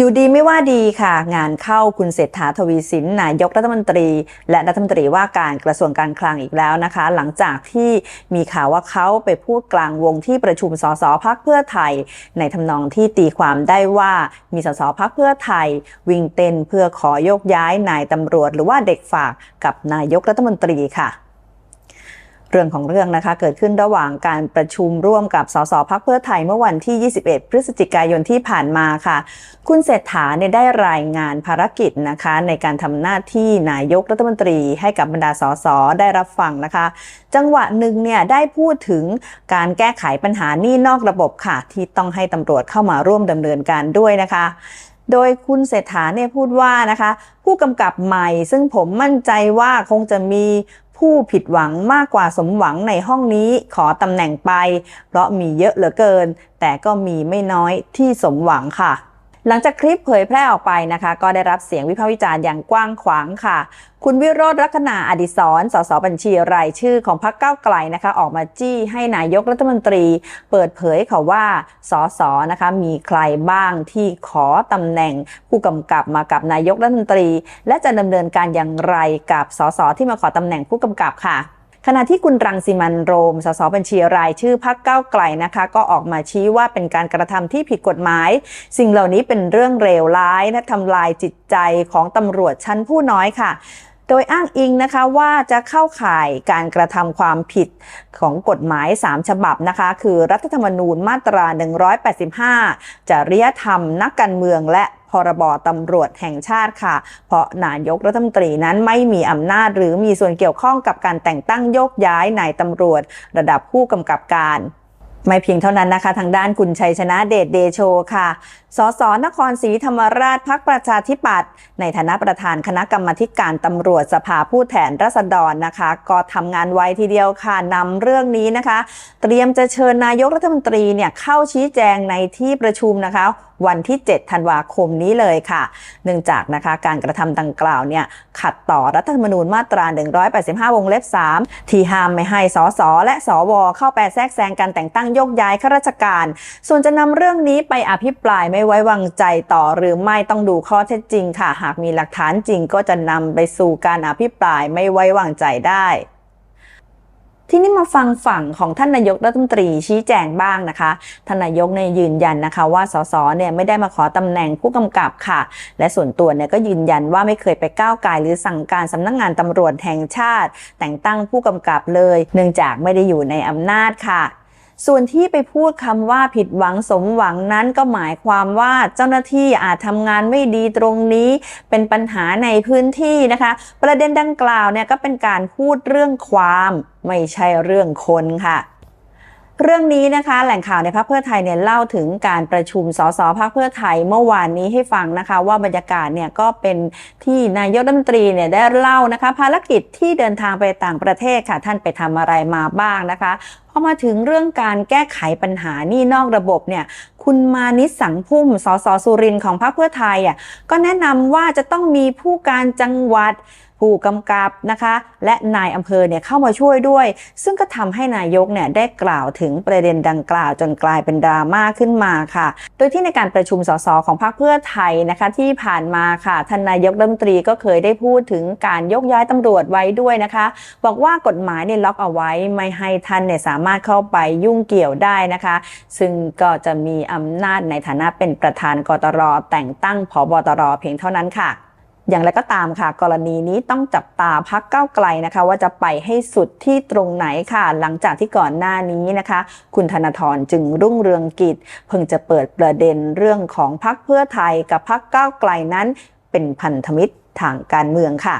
อยู่ดีไม่ว่าดีค่ะ งานเข้าคุณเศรษฐาทวีสินนายกรัฐมนตรี และรัฐมนตรีว่าการกระทรวงการคลังอีกแล้วนะคะ หลังจากที่มีข่าวว่าเขาไปพูดกลางวงที่ประชุมสสพักเพื่อไทย ในทำนองที่ตีความได้ว่ามีสสพักเพื่อไทย วิ่งเต้นเพื่อขอโยกย้ายนายตำรวจ หรือว่าเด็กฝากกับนายกรัฐมนตรีค่ะ เรื่องของเรื่องนะคะเกิดขึ้นระหว่างการประชุมร่วมกับสสพักเพื่อไทยเมื่อวันที่ 21 พฤศจิกายนที่ผ่านมาค่ะ คุณเศรษฐาเนี่ยได้รายงานภารกิจนะคะ ในการทำหน้าที่นายกรัฐมนตรีให้กับบรรดาสสได้รับฟังนะคะ จังหวะหนึ่งเนี่ยได้พูดถึงการแก้ไขปัญหาหนี้นอกระบบค่ะ ที่ต้องให้ตำรวจเข้ามาร่วมดำเนินการด้วยนะคะโดยคุณเศรษฐาเนี่ยพูดว่านะคะ ผู้กำกับใหม่ ซึ่งผมมั่นใจว่าคงจะมี ผู้ผิดหวังมากกว่าสมหวังในห้องนี้ขอตำแหน่งไป เพราะมีเยอะเหลือเกิน แต่ก็มีไม่น้อยที่สมหวังค่ะ หลังจากคลิปเผยแพร่ออกไปนะคะ ก็ได้รับเสียงวิพากษ์วิจารณ์อย่างกว้างขวางค่ะ คุณวิโรธลักษณะอดิศรสสบัญชีรายชื่อของพรรคก้าวไกลนะคะ ออกมาจี้ให้นายกรัฐมนตรี เปิดเผยค่ะว่าสสนะคะมีใครบ้างที่ขอตำแหน่งผู้กำกับมากับนายกรัฐมนตรี และจะดำเนินการอย่างไรกับสสที่มาขอตำแหน่งผู้กำกับค่ะ ขณะที่คุณรังสิมันโรม สสบัญชีรายชื่อพักเก้าไกลนะคะ ก็ออกมาชี้ว่าเป็นการกระทำที่ผิดกฎหมาย สิ่งเหล่านี้เป็นเรื่องเลวร้ายและทำลายจิตใจของตำรวจชั้นผู้น้อยค่ะโดยอ้างอิงนะคะว่าจะเข้าข่ายการกระทำความผิดของกฎหมาย 3 ฉบับนะคะ คือรัฐธรรมนูญมาตรา 185 จริยธรรม นักการเมืองและ พรบตำรวจแห่งชาติค่ะ เพราะนายกรัฐมนตรีนั้นไม่มีอำนาจหรือมีส่วนเกี่ยวข้องกับการแต่งตั้งโยกย้ายนายตำรวจ ระดับผู้กำกับการ ไม่เพียงเท่านั้นนะคะ ทางด้านคุณชัยชนะเดชเดโชค่ะ สสนครศรีธรรมราชพักประชาธิปัตย์ในฐานะประธานคณะกรรมการตำรวจสภาผู้แทนราษฎรนะคะ ก็ทำงานไวทีเดียวค่ะนำเรื่องนี้นะคะ เตรียมจะเชิญนายกรัฐมนตรีเนี่ยเข้าชี้แจงในที่ประชุมนะคะวันที่ 7 ธันวาคมนี้เลยค่ะ เนื่องจากนะคะการกระทำดังกล่าวเนี่ยขัดต่อรัฐธรรมนูญมาตรา 185 วงเล็บ 3 ที่ห้ามไม่ให้สสและสวเข้าไปแทรกแซงการแต่งตั้งยกย้ายข้าราชการ ส่วนจะนำเรื่องนี้ไปอภิปรายไม่ไว้วางใจต่อหรือไม่ต้องดูข้อเท็จจริงค่ะ หากมีหลักฐานจริงก็จะนำไปสู่การอภิปรายไม่ไว้วางใจได้ทีนี้มาฟังฝั่งของท่านนายกรัฐมนตรีชี้แจงบ้างนะคะ ท่านนายกเนี่ยยืนยันนะคะว่าสสเนี่ยไม่ได้มาขอตำแหน่งผู้กำกับค่ะ และส่วนตัวเนี่ยก็ยืนยันว่าไม่เคยไปก้าวไก่หรือสั่งการสำนักงงานตำรวจแห่งชาติ แต่งตั้งผู้กำกับเลย เนื่องจากไม่ได้อยู่ในอำนาจค่ะ ส่วนที่ไปพูดคำว่าผิดหวังสมหวังนั้นก็หมายความว่าเจ้าหน้าที่อาจทำงานไม่ดีตรงนี้ เป็นปัญหาในพื้นที่นะคะ ประเด็นดังกล่าวเนี่ยก็เป็นการพูดเรื่องความ ไม่ใช่เรื่องคนค่ะ เรื่องนี้นะคะแหล่งข่าวในพรรคเพื่อไทยเนี่ยเล่าถึงการประชุมสสพรรคเพื่อไทยเมื่อวานนี้ให้ฟังนะคะ ว่าบรรยากาศเนี่ยก็เป็นที่นายกรัฐมนตรีเนี่ยได้เล่านะคะ ภารกิจที่เดินทางไปต่างประเทศค่ะท่านไปทำอะไรมาบ้างนะคะพอมาถึงเรื่องการแก้ไขปัญหานี่นอกระบบเนี่ยคุณมานิสสังพุ่มสสสุรินทร์ของพรรคเพื่อไทยอะก็แนะนำว่าจะต้องมีผู้การจังหวัด ผู้กำกับนะคะ และนายอำเภอเนี่ยเข้ามาช่วยด้วย ซึ่งก็ทำให้นายกเนี่ยได้กล่าวถึงประเด็นดังกล่าวจนกลายเป็นดราม่าขึ้นมาค่ะ โดยที่ในการประชุมสสของพรรคเพื่อไทยนะคะที่ผ่านมาค่ะท่านนายกรัฐมนตรีก็เคยได้พูดถึงการยกย้ายตำรวจไว้ด้วยนะคะ บอกว่ากฎหมายเนี่ยล็อกเอาไว้ไม่ให้ท่านเนี่ยสามารถเข้าไปยุ่งเกี่ยวได้นะคะ ซึ่งก็จะมีอำนาจในฐานะเป็นประธานกตรแต่งตั้งผบตรเพียงเท่านั้นค่ะ อย่างไรก็ตามค่ะ กรณีนี้ต้องจับตาพักเก้าไกลนะคะ ว่าจะไปให้สุดที่ตรงไหนค่ะ หลังจากที่ก่อนหน้านี้นะคะ คุณธนาธรจึงรุ่งเรืองกิจ เพิ่งจะเปิดประเด็นเรื่องของพักเพื่อไทยกับพักเก้าไกลนั้น เป็นพันธมิตรทางการเมืองค่ะ